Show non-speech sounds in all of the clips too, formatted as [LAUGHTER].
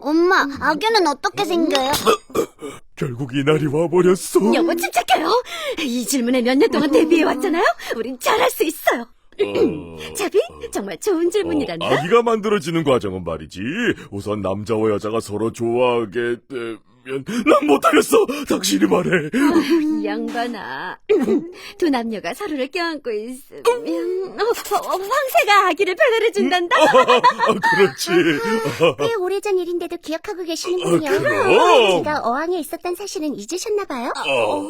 엄마, 아기는 어떻게 생겨요? 결국 이날이 와버렸어. 여보 침착해요. 이 질문에 몇 년 동안 대비해 왔잖아요. 우린 잘할 수 있어요. 어, [CLEARS THROAT] 자비, 정말 좋은 질문이란다. 아기가 만들어지는 과정은 말이지. 우선 남자와 여자가 서로 좋아하게 되면 난 못하겠어. 당신이 말해. 이 양반아. [CLEARS THROAT] 두 남녀가 서로를 껴안고 있으면 어, 어, 황새가 아기를 배달해 준단다. [LAUGHS] 아, 그렇지. [LAUGHS] 꽤 오래전 일인데도 기억하고 계시는군요. 아, 그럼. 제가 어항에 있었던 사실은 잊으셨나봐요. 어,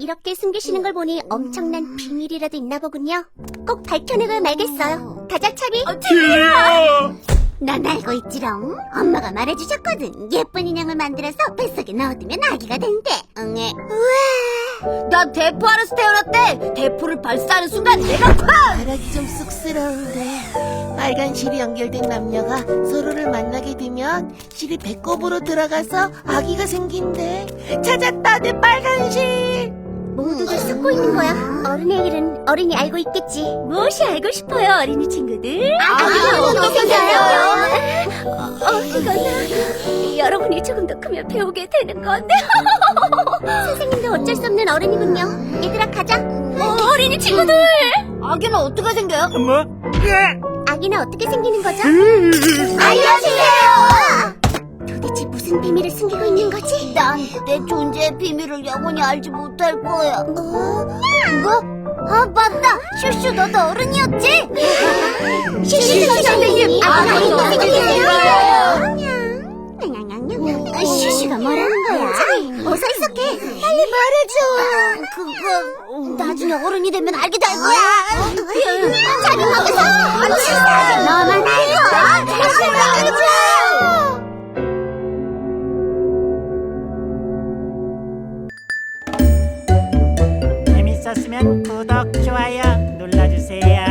이렇게 숨기시는 걸 보니 엄청난 비밀이라도 있나 보군요. 꼭 밝혀내고야 말겠어요. 가자, 차비. 틸리야! 난 알고 있지롱. 엄마가 말해주셨거든. 예쁜 인형을 만들어서 뱃속에 넣어두면 아기가 된대. 응애. 우와. 나 대포 하나서 태어났대. 대포를 발사하는 순간 내가 콱! 말하기 좀 쑥스러운데 빨간 실이 연결된 남녀가 서로를 만나게 되면 실이 배꼽으로 들어가서 아기가 생긴대 찾았다 내 빨간 실 숨고 있는 거야. 어른의 일은 어른이 알고 있겠지. 무엇이 알고 싶어요, 어린이 친구들? 아기가 어떻게 생겨요? 어, 그건 여러분이 조금 더 크면 배우게 되는 건데. [LAUGHS] 선생님도 어쩔 수 없는 어른이군요. 얘들아, 가자. 어, 어린이 친구들! 아기는 어떻게 생겨요? 엄마? 아기는 어떻게 생기는 거죠? 알려주세요! 무슨 비밀을 숨기고 있는 거지? 난 내 존재의 비밀을 영원히 알지 못할 거야. 어? 뭐? 아, 맞다! 슈슈, 너도 어른이었지? 슈슈 선생님, 아가 어떻게 생겼어요? 아, 슈슈가 뭐라는 거야? 어서 있어게 빨리 말해줘. 그거 나중에 어른이 되면 알게 될 거야. 자기 먹어서 너 재밌었으면 구독, 좋아요 눌러주세요.